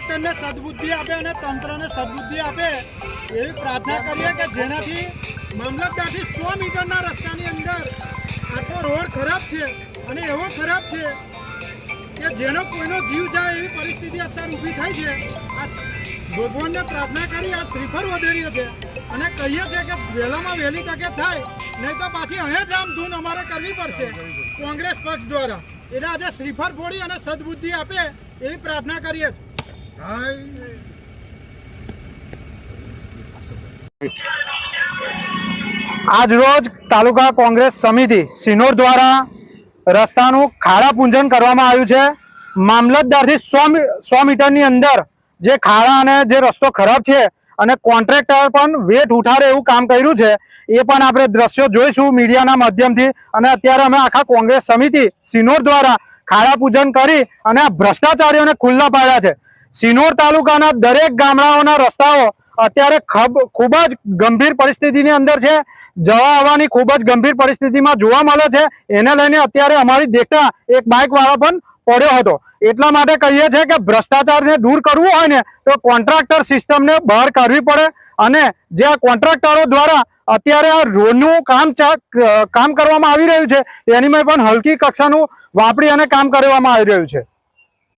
કોન્ટ્રાક્ટરને સદબુદ્ધિ આપે અને તંત્રને સદબુદ્ધિ આપે એવી પ્રાર્થના કરીએ કે જેનાથી મામલતદારથી સો મીટરના રસ્તાની અંદર આટલો રોડ ખરાબ છે અને એવો ખરાબ છે કે જેનો કોઈનો જીવ જાય એવી પરિસ્થિતિ અત્યારે ઊભી થઈ છે. આ ભગવાનને પ્રાર્થના કરી, આ શ્રીફળ વધેરીએ છે અને કહીએ છીએ કે વહેલામાં વહેલી તકે થાય, નહીં તો પાછી અહીં જ રામધૂન અમારે કરવી પડશે કોંગ્રેસ પક્ષ દ્વારા. એટલે આજે શ્રીફળ ફોડી અને સદબુદ્ધિ આપે એવી પ્રાર્થના કરીએ. આજ રોજ તાલુકા કોંગ્રેસ સમિતિ સિનોર દ્વારા રસ્તાનું ખાડા પૂંજન કરવામાં આવ્યું છે. મામલતદારથી સો સો મીટરની અંદર જે ખાડા અને જે રસ્તો ખરાબ છે અને કોન્ટ્રાક્ટર પણ વેટ ઉઠાડે એવું કામ કર્યું છે, એ પણ આપણે દ્રશ્યો જોઈશું મીડિયાના માધ્યમથી. અને અત્યારે અમે આખા કોંગ્રેસ સમિતિ સિનોર દ્વારા ખાડા પૂજન કરી અને ભ્રષ્ટાચારીઓને ખુલ્લા પાડ્યા છે. સિનોર તાલુકાના દરેક ગામડાઓના રસ્તાઓ અત્યારે ખબ- જ ગંભીર પરિસ્થિતિની અંદર છે. જવા આવવાની ખૂબ જ ગંભીર પરિસ્થિતિમાં જોવા મળે છે. એને લઈને અત્યારે અમારી દેખતા એક બાઇક વાળો પણ પડ્યો હતો. એટલા માટે કહીએ છીએ કે ભ્રષ્ટાચારને દૂર કરવું હોય ને તો કોન્ટ્રાક્ટર સિસ્ટમને બહાર કાઢવી પડે અને જે કોન્ટ્રાક્ટરો દ્વારા અત્યારે આ રોડનું કામ કામ કરવામાં આવી રહ્યું છે, તેની પણ હલકી કક્ષાનું વાપરી અને કામ કરવામાં આવી રહ્યું છે.